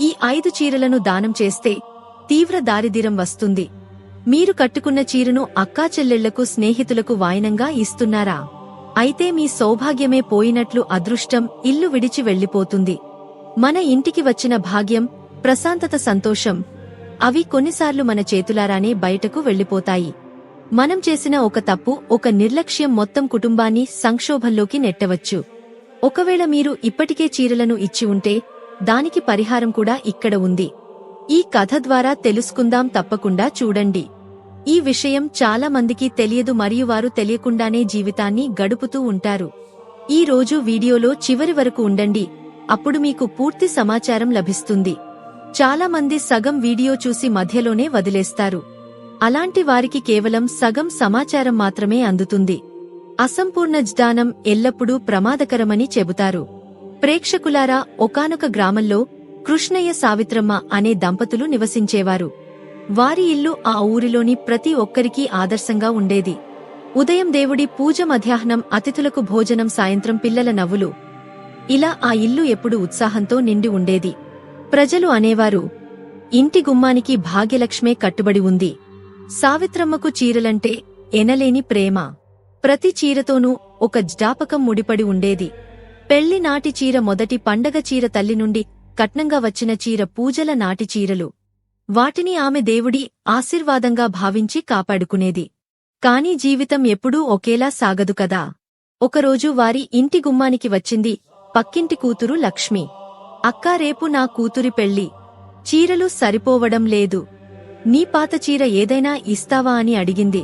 ఈ ఐదు చీరలను దానం చేస్తే తీవ్ర దారిద్ర్యం వస్తుంది. మీరు కట్టుకున్న చీరను అక్కా చెల్లెళ్ళకు స్నేహితులకు వాయనంగా ఇస్తున్నారా? అయితే మీ సౌభాగ్యమే పోయినట్లు అదృష్టం ఇల్లు విడిచి వెళ్ళిపోతుంది మన ఇంటికి వచ్చిన భాగ్యం ప్రశాంతత సంతోషం అవి కొన్నిసార్లు మన చేతులారానే బయటకు వెళ్ళిపోతాయి మనం చేసిన ఒక తప్పు ఒక నిర్లక్ష్యం మొత్తం కుటుంబాన్ని సంక్షోభంలోకి నెట్టవచ్చు. ఒకవేళ మీరు ఇప్పటికే చీరలను ఇచ్చి ఉంటే దానికి పరిహారం కూడా ఇక్కడ ఉంది. ఈ కథ ద్వారా తెలుసుకుందాం తప్పకుండా చూడండి. ఈ విషయం చాలా మందికి తెలియదు మరియు వారు తెలియకుండానే జీవితాన్ని గడుపుతూ ఉంటారు. ఈ రోజు వీడియోలో చివరి వరకు ఉండండి. అప్పుడు మీకు పూర్తి సమాచారం లభిస్తుంది. చాలా మంది సగం వీడియో చూసి మధ్యలోనే వదిలేస్తారు. అలాంటి వారికి కేవలం సగం సమాచారం మాత్రమే అందుతుంది. అసంపూర్ణ జ్ఞానం ఎల్లప్పుడూ ప్రమాదకరమని చెబుతారు. ప్రేక్షకులారా ఒకానొక గ్రామంలో కృష్ణయ్య సావిత్రమ్మ అనే దంపతులు నివసించేవారు. వారి ఇల్లు ఆ ఊరిలోని ప్రతి ఒక్కరికీ ఆదర్శంగా ఉండేది. ఉదయం దేవుడి పూజ మధ్యాహ్నం అతిథులకు భోజనం సాయంత్రం పిల్లల నవ్వులు. ఇలా ఆ ఇల్లు ఎప్పుడు ఉత్సాహంతో నిండి ఉండేది. ప్రజలు అనేవారు ఇంటి గుమ్మానికి భాగ్యలక్ష్మే కట్టుబడి ఉంది. సావిత్రమ్మకు చీరలంటే ఎనలేని ప్రేమ. ప్రతి చీరతోనూ ఒక జ్ఞాపకం ముడిపడి ఉండేది. పెళ్ళి నాటి చీర మొదటి పండగ చీర తల్లి నుండి కట్నంగా వచ్చిన చీర పూజల నాటి చీరలు. వాటిని ఆమె దేవుడి ఆశీర్వాదంగా భావించి కాపాడుకునేది. కాని జీవితం ఎప్పుడూ ఒకేలా సాగదు కదా. ఒకరోజు వారి ఇంటి గుమ్మానికి వచ్చింది పక్కింటి కూతురు లక్ష్మి. అక్కా రేపు నా కూతురి పెళ్ళి. చీరలు సరిపోవడం లేదు. నీ పాత చీర ఏదైనా ఇస్తావా? అని అడిగింది.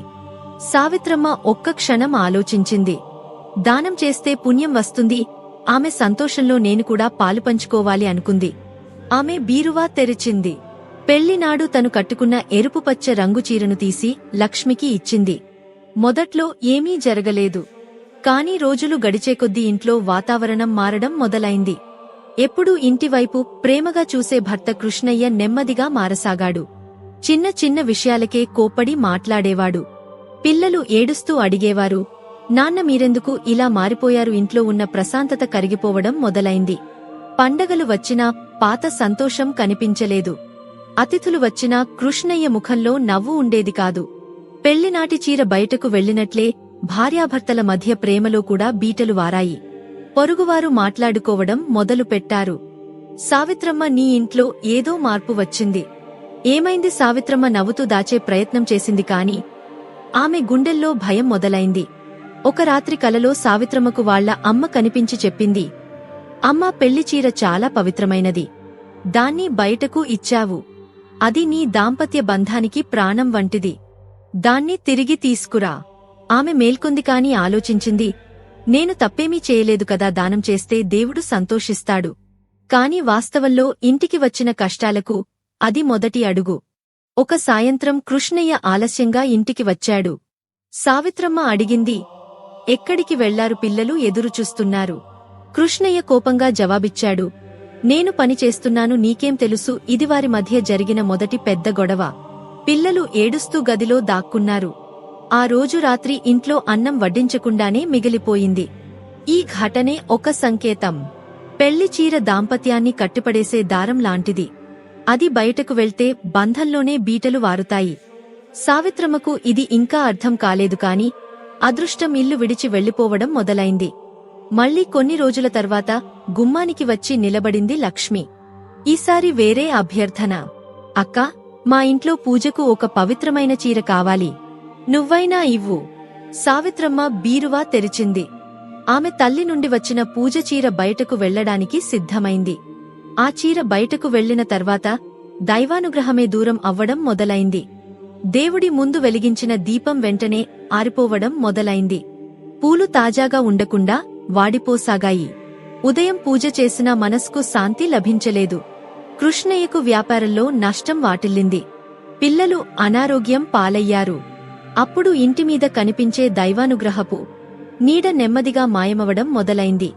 సావిత్రమ్మ ఒక్క క్షణం ఆలోచించింది. దానం చేస్తే పుణ్యం వస్తుంది. ఆమె సంతోషంలో నేను కూడా పాలు పంచుకోవాలి అనుకుంది. ఆమె బీరువా తెరిచింది. పెళ్ళినాడు తను కట్టుకున్న ఎరుపు పచ్చ రంగు చీరను తీసి లక్ష్మికి ఇచ్చింది. మొదట్లో ఏమీ జరగలేదు. కాని రోజులు గడిచే కొద్దీ ఇంట్లో వాతావరణం మారడం మొదలైంది. ఎప్పుడూ ఇంటివైపు ప్రేమగా చూసే భర్త కృష్ణయ్య నెమ్మదిగా మారసాగాడు. చిన్న చిన్న విషయాలకే కోప్పడి మాట్లాడేవాడు. పిల్లలు ఏడుస్తూ అడిగేవారు నాన్న మీరెందుకు ఇలా మారిపోయారు? ఇంట్లో ఉన్న ప్రశాంతత కరిగిపోవడం మొదలైంది. పండగలు వచ్చినా పాత సంతోషం కనిపించలేదు. అతిథులు వచ్చినా కృష్ణయ్య ముఖంలో నవ్వు ఉండేది కాదు. పెళ్ళినాటి చీర బయటకు వెళ్ళినట్లే భార్యాభర్తల మధ్య ప్రేమలో కూడా బీటలు వారాయి. పొరుగువారు మాట్లాడుకోవడం మొదలు పెట్టారు. సావిత్రమ్మ నీ ఇంట్లో ఏదో మార్పు వచ్చింది. ఏమైంది సావిత్రమ్మ నవ్వుతూ దాచే ప్రయత్నం చేసింది కాని ఆమె గుండెల్లో భయం మొదలైంది. ఒక రాత్రి కలలో సావిత్రమ్మకు వాళ్ళ అమ్మ కనిపించి చెప్పింది అమ్మ పెళ్ళి చీర చాలా పవిత్రమైనది. దాన్ని బయటకు ఇచ్చావు. అది నీ దాంపత్య బంధానికి ప్రాణం వంటిది. దాన్ని తిరిగి తీసుకురా. ఆమె మేల్కొంది కాని ఆలోచించింది నేను తప్పేమీ చేయలేదు కదా దానం చేస్తే దేవుడు సంతోషిస్తాడు. కాని వాస్తవంలో ఇంటికి వచ్చిన కష్టాలకు అది మొదటి అడుగు. ఒక సాయంత్రం కృష్ణయ్య ఆలస్యంగా ఇంటికి వచ్చాడు. సావిత్రమ్మ అడిగింది ఎక్కడికి వెళ్ళారు పిల్లలు ఎదురుచూస్తున్నారు కృష్ణయ్య కోపంగా జవాబిచ్చాడు. నేను పని చేస్తున్నాను నీకేం తెలుసు? ఇది వారి మధ్య జరిగిన మొదటి పెద్ద గొడవ. పిల్లలు ఏడుస్తూ గదిలో దాక్కున్నారు. ఆ రోజు రాత్రి ఇంట్లో అన్నం వడ్డించకుండానే మిగిలిపోయింది. ఈ ఘటనే ఒక సంకేతం. పెళ్ళి చీర దాంపత్యాన్ని కట్టుపడేసే దారం లాంటిది. అది బయటకు వెళ్తే బంధంలోనే బీటలు వారుతాయి. సావిత్రమ్మకు ఇది ఇంకా అర్థం కాలేదు కాని అదృష్టం ఇల్లు విడిచి వెళ్ళిపోవడం మొదలైంది. మళ్ళీ కొన్ని రోజుల తర్వాత గుమ్మానికి వచ్చి నిలబడింది లక్ష్మి. ఈసారి వేరే అభ్యర్థన. అక్కా మా ఇంట్లో పూజకు ఒక పవిత్రమైన చీర కావాలి. నువ్వైనా ఇవ్వు. సావిత్రమ్మ బీరువా తెరిచింది. ఆమె తల్లి నుండి వచ్చిన పూజ చీర బయటకు వెళ్ళడానికి సిద్ధమైంది. ఆ చీర బయటకు వెళ్ళిన తర్వాత దైవానుగ్రహమే దూరం అవ్వడం మొదలైంది. దేవుడి ముందు వెలిగించిన దీపం వెంటనే ఆరిపోవడం మొదలైంది. పూలు తాజాగా ఉండకుండా వాడిపోసాగాయి. ఉదయం పూజ చేసినా మనస్కు శాంతి లభించలేదు. కృష్ణయ్యకు వ్యాపారంలో నష్టం వాటిల్లింది. పిల్లలు అనారోగ్యం పాలయ్యారు. అప్పుడు ఇంటిమీద కనిపించే దైవానుగ్రహపు నీడ నెమ్మదిగా మాయమవడం మొదలైంది.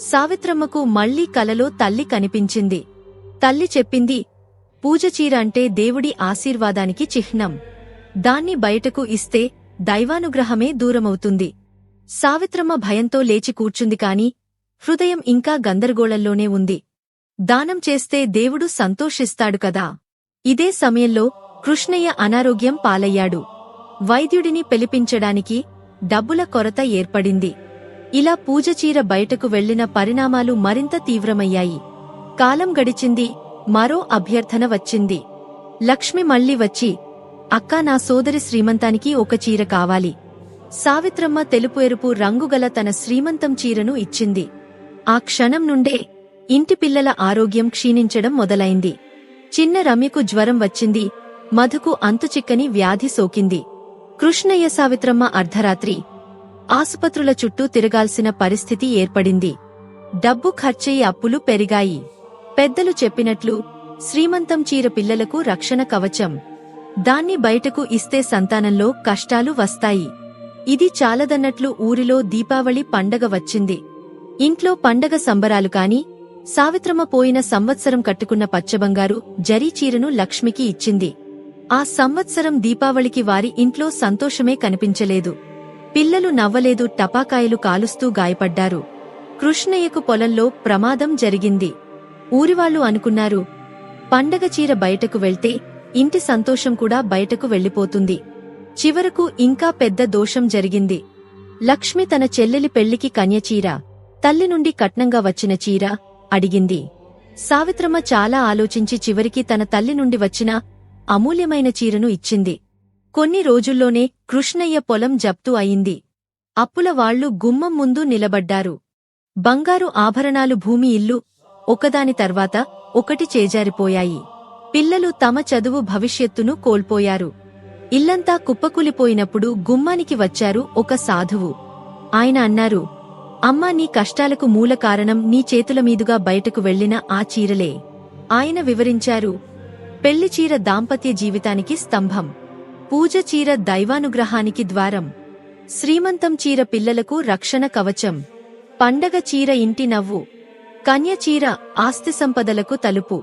సావిత్రమ్మకు మళ్ళీ కలలో తల్లి కనిపించింది. తల్లి చెప్పింది పూజ చీర అంటే దేవుడి ఆశీర్వాదానికి చిహ్నం. దాన్ని బయటకు ఇస్తే దైవానుగ్రహమే దూరమవుతుంది. సావిత్రమ్మ భయంతో లేచి కూర్చుంది కాని హృదయం ఇంకా గందరగోళంలోనే ఉంది. దానం చేస్తే దేవుడు సంతోషిస్తాడు కదా. ఇదే సమయంలో కృష్ణయ్య అనారోగ్యం పాలయ్యాడు. వైద్యుడిని పిలిపించడానికి డబ్బుల కొరత ఏర్పడింది. ఇలా పూజచీర బయటకు వెళ్ళిన పరిణామాలు మరింత తీవ్రమయ్యాయి. కాలం గడిచింది మరో అభ్యర్థన వచ్చింది. లక్ష్మి మళ్ళీ వచ్చి అక్కా నా సోదరి శ్రీమంతానికి ఒక చీర కావాలి. సావిత్రమ్మ తెలుపు ఎరుపు రంగుగల తన శ్రీమంతం చీరను ఇచ్చింది. ఆ క్షణం నుండే ఇంటి పిల్లల ఆరోగ్యం క్షీణించడం మొదలైంది. చిన్న రమ్యకు జ్వరం వచ్చింది. మధుకు అంతుచిక్కని వ్యాధి సోకింది. కృష్ణయ్య సావిత్రమ్మ అర్ధరాత్రి ఆసుపత్రుల చుట్టూ తిరగాల్సిన పరిస్థితి ఏర్పడింది. డబ్బు ఖర్చయి అప్పులు పెరిగాయి. పెద్దలు చెప్పినట్లు శ్రీమంతం చీర పిల్లలకు రక్షణ కవచం. దాన్ని బయటకు ఇస్తే సంతానంలో కష్టాలు వస్తాయి. ఇది చాలదన్నట్లు ఊరిలో దీపావళి పండగ వచ్చింది. ఇంట్లో పండగ సంబరాలు కాని సావిత్రమ్మ పోయిన సంవత్సరం కట్టుకున్న పచ్చబంగారు జరీ చీరను లక్ష్మికి ఇచ్చింది. ఆ సంవత్సరం దీపావళికి వారి ఇంట్లో సంతోషమే కనిపించలేదు. పిల్లలు నవ్వలేదు టపాకాయలు కాలుస్తూ గాయపడ్డారు. కృష్ణయ్యకు పొలంలో ప్రమాదం జరిగింది. ఊరివాళ్ళు అనుకున్నారు. పండగ చీర బయటకు వెళ్తే ఇంటి సంతోషం కూడా బయటకు వెళ్ళిపోతుంది చివరకు ఇంకా పెద్ద దోషం జరిగింది. లక్ష్మి తన చెల్లెలి పెళ్ళికి కన్యచీర తల్లి నుండి కట్నంగా వచ్చిన చీర అడిగింది. సావిత్రమ్మ చాలా ఆలోచించి చివరికి తన తల్లి నుండి వచ్చిన అమూల్యమైన చీరను ఇచ్చింది. కొన్ని రోజుల్లోనే కృష్ణయ్య పొలం జప్తు అయింది. అప్పుల వాళ్ళు గుమ్మం ముందు నిలబడ్డారు. బంగారు ఆభరణాలు భూమి ఇల్లు ఒకదాని తర్వాత ఒకటి చేజారిపోయాయి. పిల్లలు తమ చదువు భవిష్యత్తును కోల్పోయారు. ఇల్లంతా కుప్పకూలిపోయినప్పుడు గుమ్మానికి వచ్చారు ఒక సాధువు. ఆయన అన్నారు అమ్మా నీ కష్టాలకు మూల కారణం నీ చేతుల మీదుగా బయటకు వెళ్ళిన ఆ చీరలే. ఆయన వివరించారు పెళ్ళి చీర దాంపత్య జీవితానికి స్తంభం. పూజ చీర దైవానుగ్రహానికి ద్వారం. శ్రీమంతం చీర పిల్లలకు రక్షణ కవచం. పండగ చీర ఇంటి నవ్వు. కన్యచీర ఆస్తి సంపదలకు తలుపు.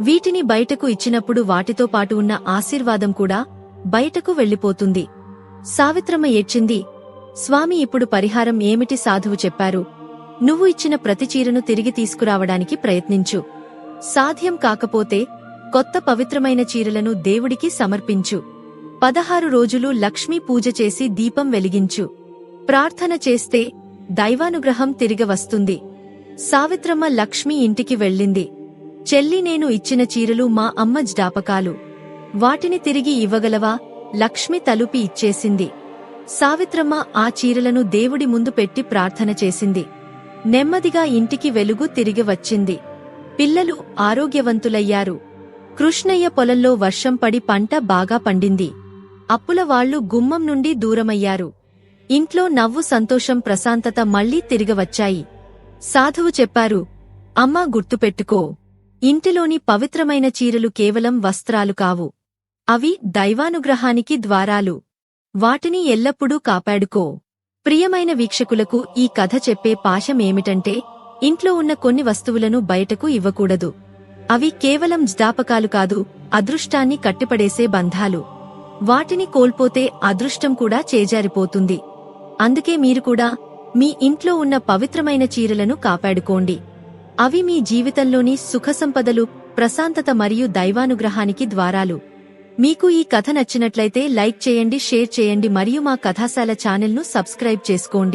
వీటిని బయటకు ఇచ్చినప్పుడు వాటితో పాటు ఉన్న ఆశీర్వాదం కూడా బయటకు వెళ్ళిపోతుంది సావిత్రమ్మ ఏడ్చింది. స్వామి ఇప్పుడు పరిహారం ఏమిటి సాధువు చెప్పారు. నువ్వు ఇచ్చిన ప్రతి చీరను తిరిగి తీసుకురావడానికి ప్రయత్నించు. సాధ్యం కాకపోతే కొత్త పవిత్రమైన చీరలను దేవుడికి సమర్పించు. పదహారు రోజులు లక్ష్మీ పూజ చేసి దీపం వెలిగించు. ప్రార్థన చేస్తే దైవానుగ్రహం తిరిగి వస్తుంది. సావిత్రమ్మ లక్ష్మి ఇంటికి వెళ్ళింది. చెల్లి నేను ఇచ్చిన చీరలు మా అమ్మ జ్ఞాపకాలు. వాటిని తిరిగి ఇవ్వగలవా? లక్ష్మి తలుపి ఇచ్చేసింది. సావిత్రమ్మ ఆ చీరలను దేవుడి ముందు పెట్టి ప్రార్థన చేసింది. నెమ్మదిగా ఇంటికి వెలుగు తిరిగి వచ్చింది. పిల్లలు ఆరోగ్యవంతులయ్యారు. కృష్ణయ్య పొలంలో వర్షం పడి పంట బాగా పండింది. అప్పుల వాళ్ళు గుమ్మం నుండి దూరమయ్యారు. ఇంట్లో నవ్వు సంతోషం ప్రశాంతత మళ్ళీ తిరిగవచ్చాయి సాధువు చెప్పారు అమ్మా గుర్తుపెట్టుకో ఇంటిలోని పవిత్రమైన చీరలు కేవలం వస్త్రాలు కావు. అవి దైవానుగ్రహానికి ద్వారాలు. వాటిని ఎల్లప్పుడూ కాపాడుకో. ప్రియమైన వీక్షకులకు ఈ కథ చెప్పే పాశమేమిటంటే ఇంట్లో ఉన్న కొన్ని వస్తువులను బయటకు ఇవ్వకూడదు. అవి కేవలం జ్ఞాపకాలు కాదు అదృష్టాన్ని కట్టిపడేసే బంధాలు. వాటిని కోల్పోతే అదృష్టం కూడా చేజారిపోతుంది. అందుకే మీరు కూడా మీ ఇంట్లో ఉన్న పవిత్రమైన చీరలను కాపాడుకోండి. అవి మీ జీవితంలోని సుఖసంపదలు ప్రశాంతత మరియు దైవానుగ్రహానికి ద్వారాలు. మీకు ఈ కథ నచ్చినట్లయితే లైక్ చేయండి షేర్ చేయండి మరియు మా కథాశాల ఛానల్ను సబ్స్క్రైబ్ చేసుకోండి.